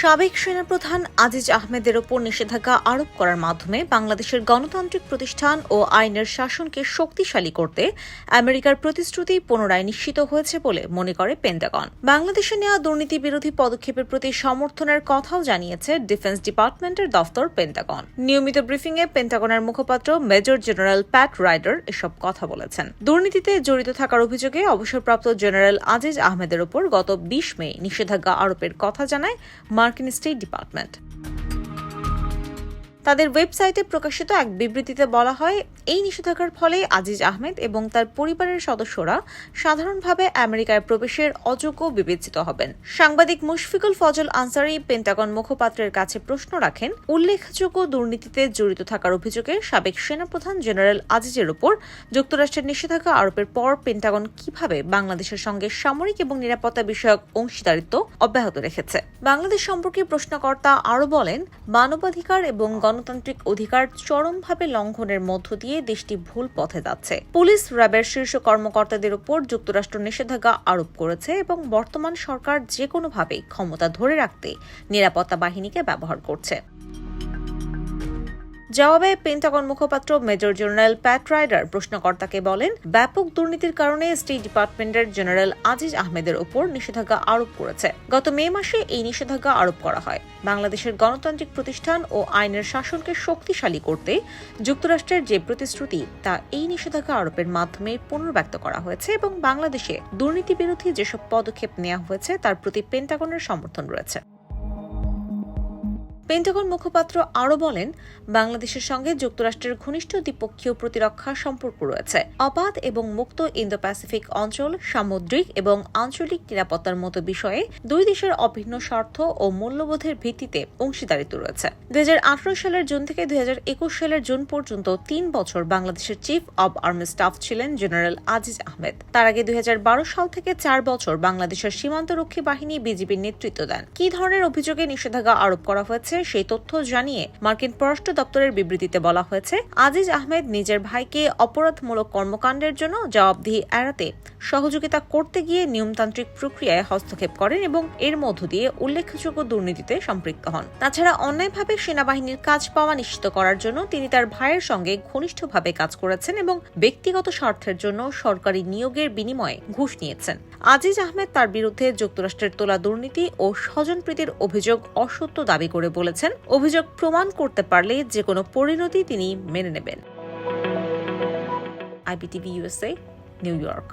সাবেক সেনাপ্রধান আজিজ আহমেদের ওপর নিষেধাজ্ঞা আরোপ করার মাধ্যমে বাংলাদেশের গণতান্ত্রিক প্রতিষ্ঠান ও আইনের শাসনকে শক্তিশালী করতে আমেরিকার প্রতিশ্রুতি পুনরায় নিশ্চিত হয়েছে বলে মনে করে পেন্টাগন। বাংলাদেশে নেওয়া দুর্নীতি বিরোধী পদক্ষেপের প্রতি সমর্থনের কথাও জানিয়েছে ডিফেন্স ডিপার্টমেন্টের দফতর পেন্টাগন। নিয়মিত ব্রিফিংয়ে পেন্টাগনের মুখপাত্র মেজর জেনারেল প্যাট রাইডার এসব কথা বলেছেন। দুর্নীতিতে জড়িত থাকার অভিযোগে অবসরপ্রাপ্ত জেনারেল আজিজ আহমেদের ওপর গত বিশ মে নিষেধাজ্ঞা আরোপের কথা জানায় মার্কিন স্টেট ডিপার্টমেন্ট। তাদের ওয়েবসাইটে প্রকাশিত এক বিবৃতিতে বলা হয় এই নিষেধাজ্ঞার ফলে আজিজ আহমেদ এবং তার পরিবারের সদস্যরা সাধারণভাবে আমেরিকায় প্রবেশের অযোগ্য বিবেচিত হবেন। সাংবাদিক মুশফিকুল ফজল আনসারি পেন্টাগন মুখপাত্রের কাছে প্রশ্ন রাখেন, উল্লেখযোগ্য দুর্নীতিতে জড়িত থাকার অভিযোগে সাবেক সেনাপ্রধান জেনারেল আজিজের উপর যুক্তরাষ্ট্রের নিষেধাজ্ঞা আরোপের পর পেন্টাগন কীভাবে বাংলাদেশের সঙ্গে সামরিক এবং নিরাপত্তা বিষয়ক অংশীদারিত্ব অব্যাহত রেখেছে? বাংলাদেশ সম্পর্কে প্রশ্নকর্তা আরও বলেন, মানবাধিকার এবং গণতান্ত্রিক অধিকার চরমভাবে লঙ্ঘনের মধ্য দিয়ে দেশটি ভুল পথে যাচ্ছে। পুলিশ র্যাবের শীর্ষ কর্মকর্তাদের উপর যুক্তরাষ্ট্র নিষেধাজ্ঞা আরোপ করেছে এবং বর্তমান সরকার যে কোনোভাবেই ক্ষমতা ধরে রাখতে নিরাপত্তা বাহিনীকে ব্যবহার করছে। জবাবে পেন্টাগন মুখপাত্র মেজর জেনারেল প্যাট রাইডার প্রশ্নকর্তাকে বলেন, ব্যাপক দুর্নীতির কারণে স্টেট ডিপার্টমেন্টের জেনারেল আজিজ আহমেদের ওপর নিষেধাজ্ঞা আরোপ করেছে। গত মে মাসে এই নিষেধাজ্ঞা আরোপ করা হয়। বাংলাদেশের গণতান্ত্রিক প্রতিষ্ঠান ও আইনের শাসনকে শক্তিশালী করতে যুক্তরাষ্ট্রের যে প্রতিশ্রুতি, তা এই নিষেধাজ্ঞা আরোপের মাধ্যমে পুনর্ব্যক্ত করা হয়েছে এবং বাংলাদেশে দুর্নীতি বিরোধী যেসব পদক্ষেপ নেওয়া হয়েছে, তার প্রতি পেন্টাগনের সমর্থন রয়েছে। পেন্টাগন মুখপাত্র আরও বলেন, বাংলাদেশের সঙ্গে যুক্তরাষ্ট্রের ঘনিষ্ঠ দ্বিপক্ষীয় প্রতিরক্ষা সম্পর্ক রয়েছে। অবাধ এবং মুক্ত ইন্দো প্যাসিফিক অঞ্চল, সামুদ্রিক এবং আঞ্চলিক নিরাপত্তার মতো বিষয়ে দুই দেশের অভিন্ন স্বার্থ ও মূল্যবোধের ভিত্তিতে অংশীদারিত্ব রয়েছে। দুই হাজার আঠারো সালের জুন থেকে দুই হাজার একুশ সালের জুন পর্যন্ত তিন বছর বাংলাদেশের চিফ অব আর্মি স্টাফ ছিলেন জেনারেল আজিজ আহমেদ। তার আগে দুই হাজার বারো সাল থেকে চার বছর বাংলাদেশের সীমান্তরক্ষী বাহিনী বিজিবির নেতৃত্ব দেন। কি ধরনের অভিযোগে নিষেধাজ্ঞা আরোপ করা হয়েছে সেই তথ্য জানিয়ে মার্কিন পররাষ্ট্র দপ্তরের বিবৃতিতে বলা হয়েছে, আজিজ আহমেদ নিজের ভাইকে অপরাধমূলক কর্মকাণ্ডের জন্য জবাবদিহি এড়াতে সহযোগিতা করতে গিয়ে নিয়মতান্ত্রিক প্রক্রিয়ায় হস্তক্ষেপ করেন এবং এর মধ্য দিয়ে উল্লেখযোগ্য দুর্নীতিতে সম্পৃক্ত হন। তাছাড়া অন্যায়ভাবে সেনাবাহিনীর কাজ পাওয়া নিশ্চিত করার জন্য তিনি তার ভাইয়ের সঙ্গে ঘনিষ্ঠভাবে কাজ করেছেন এবং ব্যক্তিগত স্বার্থের জন্য সরকারি নিয়োগের বিনিময়ে ঘুষ নিয়েছেন। আজিজ আহমেদ তার বিরুদ্ধে যুক্তরাষ্ট্রের তোলা দুর্নীতি ও স্বজনপ্রীতির অভিযোগ অসত্য দাবি করে বলেছেন, অভিযোগ প্রমাণ করতে পারলে যে কোনো পরিণতি তিনি মেনে নেবেন। IBTV USA New York.